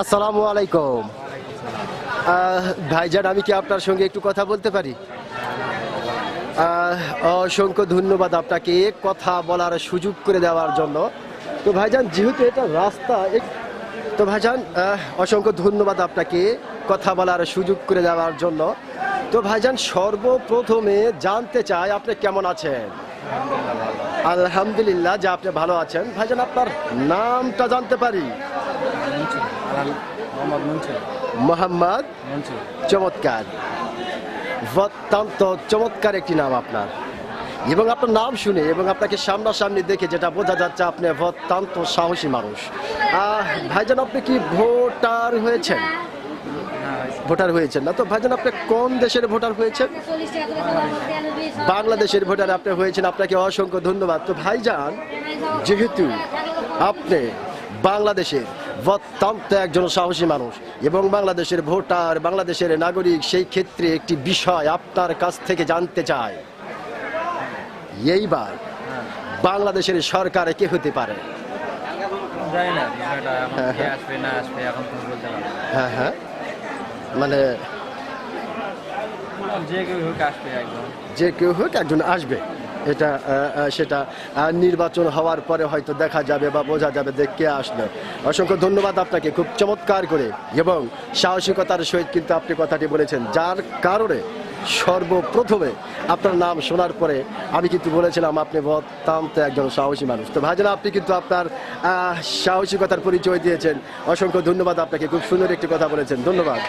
আসসালামু আলাইকুম। ভাইজান, আমি কি আপনার সঙ্গে একটু কথা বলতে পারি? অসংখ্য ধন্যবাদ আপনাকে কথা বলার সুযোগ করে দেওয়ার জন্য। তো ভাইজান, যেহেতু এটা রাস্তা তো ভাইজান অসংখ্য ধন্যবাদ আপনাকে কথা বলার সুযোগ করে দেওয়ার জন্য। তো ভাইজান, সর্বপ্রথমে জানতে চাই আপনি কেমন আছেন? আলহামদুলিল্লাহ, যে আপনি ভালো আছেন। ভাইজান, আপনার নামটা জানতে পারি? মোহাম্মদ চমৎকার। অত্যন্ত চমৎকার একটি নাম আপনার। এবং আপনার নাম শুনে এবং আপনাকে সামনাসামনি দেখে যেটা বোঝা যাচ্ছে আপনি অত্যন্ত সাহসী মানুষ। ভাইজান আপনি কি ভোটার হয়েছেন? ভোটার হয়েছেন না। তো ভাইজান আপনি কোন দেশের ভোটার হয়েছেন? বাংলাদেশের ভোটার আপনি হয়েছেন। আপনাকে অসংখ্য ধন্যবাদ। তো ভাইজান যেহেতু আপনি বাংলাদেশের অত্যন্ত একজন সাহসী মানুষ। এবং বাংলাদেশের ভোটার বাংলাদেশের নাগরিক সেই ক্ষেত্রে একটি বিষয় আপনার কাছ থেকে জানতে চায়। এইবার বাংলাদেশের সরকারে কে হতে পারে? হ্যাঁ, হ্যাঁ। মানে যে কেউ হোক একজন আসবে। এটা সেটা নির্বাচন হওয়ার পরে হয়তো দেখা যাবে বা বোঝা যাবে যে কে আসলো। অসংখ্য ধন্যবাদ আপনাকে, খুব চমৎকার করে। এবং সাহসিকতার সহিত কিন্তু আপনি কথাটি বলেছেন, যার কারণে সর্বপ্রথমে আপনার নাম শোনার পরে আমি কিন্তু বলেছিলাম, আপনি অত্যন্ত একজন সাহসী মানুষ। তো ভাইজান, আপনি কিন্তু আপনার সাহসিকতার পরিচয় দিয়েছেন। অসংখ্য ধন্যবাদ আপনাকে, খুব সুন্দর একটি কথা বলেছেন। ধন্যবাদ।